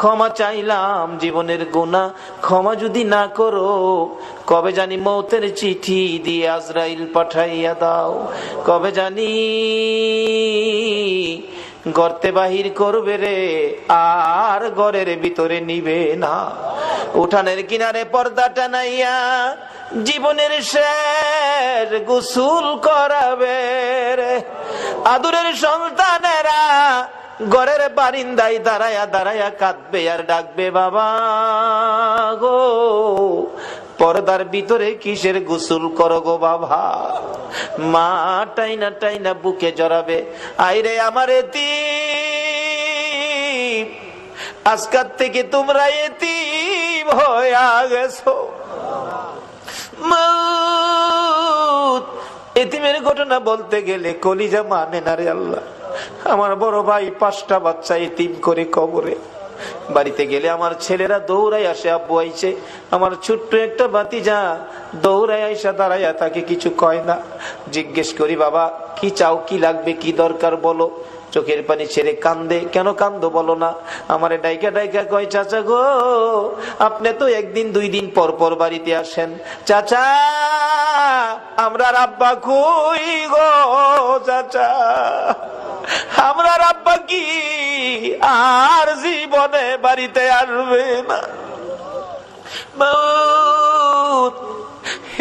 ক্ষমা চাইলাম জীবনের গুণা ক্ষমা যদি না করো, কবে জানি মৌতের চিঠি দিয়ে আজরাইল পাঠাইয়া দাও। কবে জানি গর্তে বাহির করবে রে, আর ঘরের ভিতরে নিবে না। উঠানের কিনারে পর্দা টানাইয়া জীবনের শেষ গোসুল করাবে রে। আদুরের সন্তানেরা ঘরের বারিন্দাই দাঁড়ায়া দাঁড়ায়া কাঁদবে আর ডাকবে, বাবা গো, পর্দার ভিতরে কিসের গোসল করো গো বাবা? মা টাইনা টাইনা বুকে জড়াবে, আইরে আমার এতি আজকার থেকে তোমরা এতিম হয়ে গেছো। এতিমের ঘটনা বলতে গেলে কলিজা মানে না রে আল্লাহ। আমার বড় ভাই পাঁচটা বাচ্চা এতিম করে কবরে। বাড়িতে গেলে আমার ছেলেরা দৌড়াই আসে, আব্বু আইছে, আমার ছোট্ট একটা বাতি যা দৌড়াই আইসা দাঁড়াইয়া তাকে কিছু কয় না। জিজ্ঞেস করি, বাবা, কি চাও, কি লাগবে, কি দরকার বলো? চোখের পানি ছেড়ে কান্দে, কেন কান্দো বলো না? আমারে ডাইকা ডাইকা কয়, চাচা গো, আপনি তো একদিন দুই দিন পর পর বাড়িতে আসেন। চাচা, আমরা আব্বা কই গো, চাচা? আমরা আব্বা কি আর জীবনে বাড়িতে আসবে না।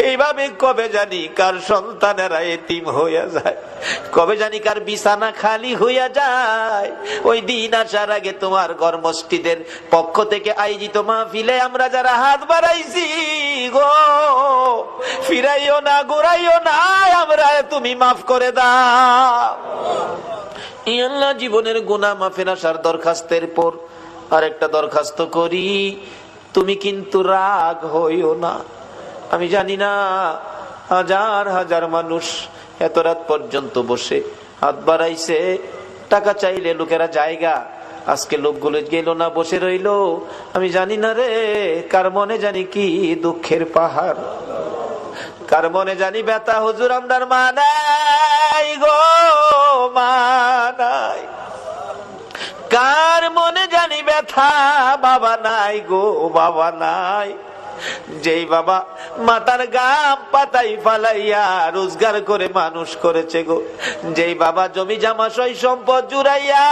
এইভাবে কবে জানি কার সন্তানেরা এতিম হইয়া যায়। কবে জানি কার বিছানা খালি হইয়া যায়। ওই দিন আসার আগে তোমার কর্মস্থিদের পক্ষ থেকে আয়োজিত মাহফিলে আমরা যারা হাত বাড়াইছি গো, ফিরাইও না গোড়াইও না, আমরা তুমি মাফ করে দাও। আল্লাহ জীবনের গুনাহ মাফের আসার দরখাস্তের পর আরেকটা দরখাস্ত করি। তুমি কিন্তু রাগ হইও না। আমি জানি না, হাজার হাজার মানুষ এত রাত পর্যন্ত বসে হাত বাড়াইছে। টাকা চাইলে লোকেরা জায়গা। আজকে লোকগুলো গেল না, বসে রইল। আমি জানি না রে, কার মনে জানি কি দুঃখের পাহাড়। কার মনে জানি ব্যথা, হুজুর আমদার মানাই বাবা নাই গো বাবা নাই। যেই বাবা মাতার গাম পাতাই ফালাইয়া রোজগার করে মানুষ করেছে গো। যেই বাবা জমি জামাশয় সম্পদ জুড়াইয়া,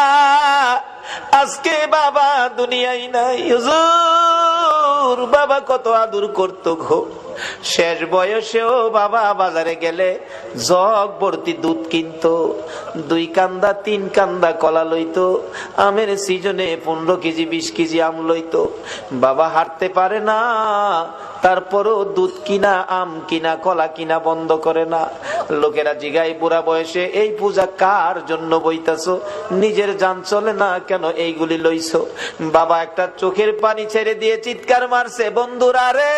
আজকে বাবা দুনিয়াই নাই, হুজুর। বাবা কত আদর করতো গো। শেষ বয়সেও বাবা বাজারে গেলে জগ ভর্তি দুধ কিনতো, দুই কান্দা তিন কান্দা কলা লইতো, আমের সিজনে পনেরো কেজি, বিশ কেজি আম লইতো। বাবা হাঁটতে পারে না, তারপরও দুধ কিনা, আম কিনা, কলা কিনা বন্ধ করে না। লোকেরা জিগাই বুড়া বয়সে, এই পূজা কার জন্য বইতাছো? নিজের যান চলে না কেন এইগুলি লইছো? বাবা একটা চোখের পানি ছেড়ে দিয়ে চিৎকার মারছে, বন্ধুরা রে,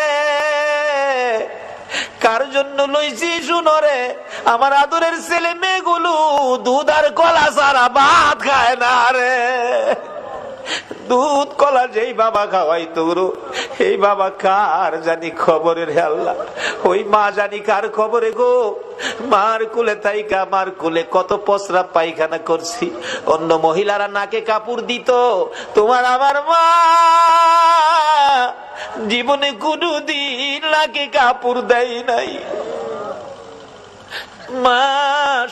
কার জন্য লইছি শুনো রে? আমার আদরের ছেলে মেয়েগুলো দুধ আর কলা সারা ভাত খায় না রে। দুধ, কলা যেই বাবা খাওয়াই তোর এই বাবা কার জানি খবরের আল্লাহ? ওই মা জানি কার খবরে গো? মার কুলে তাইকা মার কুলে কত পসরা পায়খানা করছি। অন্য মহিলারা নাকে কাপড় দিত, তোমার আমার মা। জীবনে কোনো দিন নাকে কাপড় দেয় নাই। মা,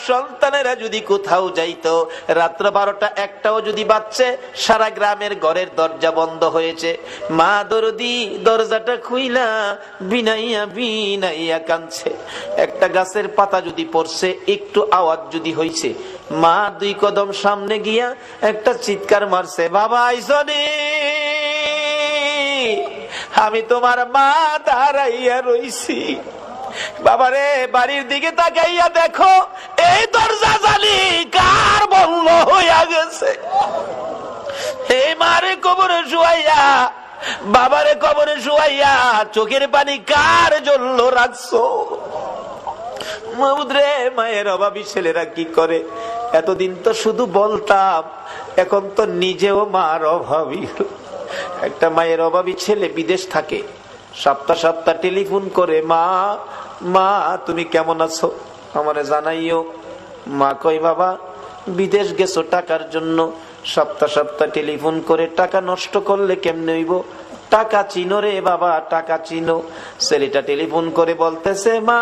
সন্তানেরা যদি কোথাও যাইতো, রাত্র বারোটা একটাও যদি বাচ্চে সারা গ্রামের ঘরের দরজা বন্ধ হয়েছে। মা দরদি দরজাটা খুইলা বিনাইয়া বিনাইয়া কানছে একটা গাছের পাতা যদি পড়ছে, একটু আওয়াজ যদি হইছে, মা দুই কদম সামনে গিয়া একটা চিৎকার মারছে, বাবা আইসনি আমি তোমার মা দাঁড়াইয়া রইছি। বাবারে, বাড়ির দিকে তাকাইয়া দেখো, এই দরজা জানি কার বলল হইয়া গেছে। এই মারে কবরে শুয়াইয়া, বাবারে কবরে শুয়াইয়া চোখের পানি কার জন্য রাখছো? মায়ের অভাবী ছেলেরা কি করে? এতদিন তো শুধু বলতাম, এখন তো নিজেও মার অভাবী। একটা মায়ের অভাবী ছেলে বিদেশ থাকে, সপ্তাহ সপ্তাহ টেলিফোন করে, মা মা, তুমি কেমন আছো? আমারে জানাইও। মা কই বাবা, বিদেশ গেছো টাকার জন্য। সপ্তাহ সপ্তাহ টেলিফোন করে টাকা নষ্ট করলে কেমনে হইব? টাকা চিনো রে বাবা, টাকা চিনো। ছেলেটা টেলিফোন করে বলতেছে, মা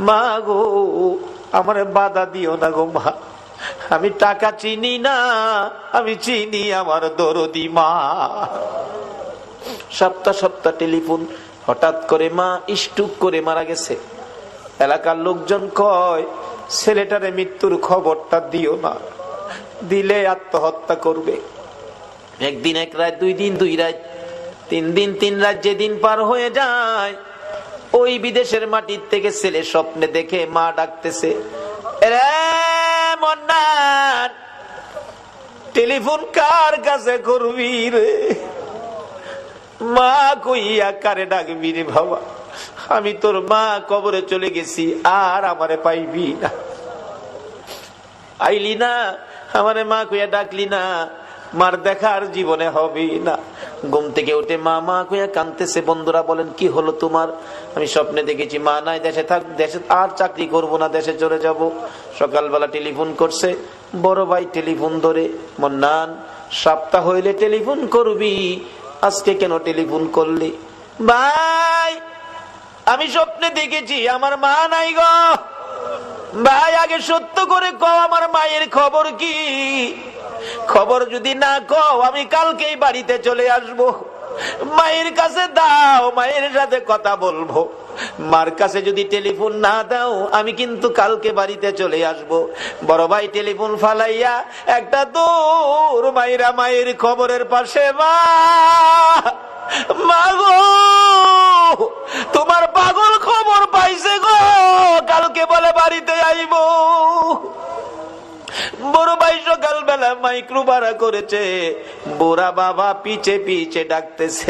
মা গো, আমার বাধা দিও না গো মা। আমি টাকা চিনি না, আমি চিনি আমার দরদি মা। সপ্তাহ সপ্তাহ টেলিফোন হঠাৎ করে মা স্টুক করে মারা গেছে। এলাকার লোকজন কয়, ছেলেটারে মৃত্যুর খবরটা দিও না। দিলে আত্মহত্যা করবে। একদিন এক রাত, দুই দিন দুই রাত, তিন দিন তিন রাত যেদিন পার হয়ে যায়, ওই বিদেশের মাটির থেকে ছেলে স্বপ্নে দেখে মা ডাকতেছে, "এরে মন্নান টেলিফোন কার কাছে করবি রে? মা কইয়া কারে ডাকবি রে বাবা? আমি তোর মা কবরে চলে গেছি, আর আমারে পাইবি না। আইলি না, আমারে মা কইয়া ডাকলি না, মার দেখার জীবনে হবে না। ঘুম থেকে উঠে মা মা কইয়া কানতেছে বন্ধুরা বলেন, কি হলো তোমার? আমি স্বপ্নে দেখেছি, মা নাই, দেশে থাক, দেশে আর চাকরি করব না, দেশে চলে যাব। সকালবেলা টেলিফোন করছে, বড় ভাই, টেলিফোন ধরে। মন্নান, সপ্তাহ হইলে টেলিফোন করবি আজকে কেন টেলিফোন করলি? ভাই, আমি স্বপ্নে দেখেছি, আমার মা নাই গো। ভাই, আগে সত্য করে কও, আমার মায়ের খবর কি? খবর যদি না কও, আমি কালকেই বাড়িতে চলে আসব। মায়ের কাছে দাও, মায়ের সাথে কথা বলব। মার কাছে যদি টেলিফোন না দাও, আমি কিন্তু কালকে বাড়িতে চলে আসব। বড় ভাই টেলিফোন ফালাইয়া একটা দূর মায়েরা মায়ের খবরের পাশে মা মা গো, তোমার পাগল খবর পাইছে গো। কালকে বলে বাড়িতে আইব বড় ভাই সকালবেলা মাইক্রো ভাড়া করেছে। বোরা বাবা পিছে পিছে ডাকতেছে।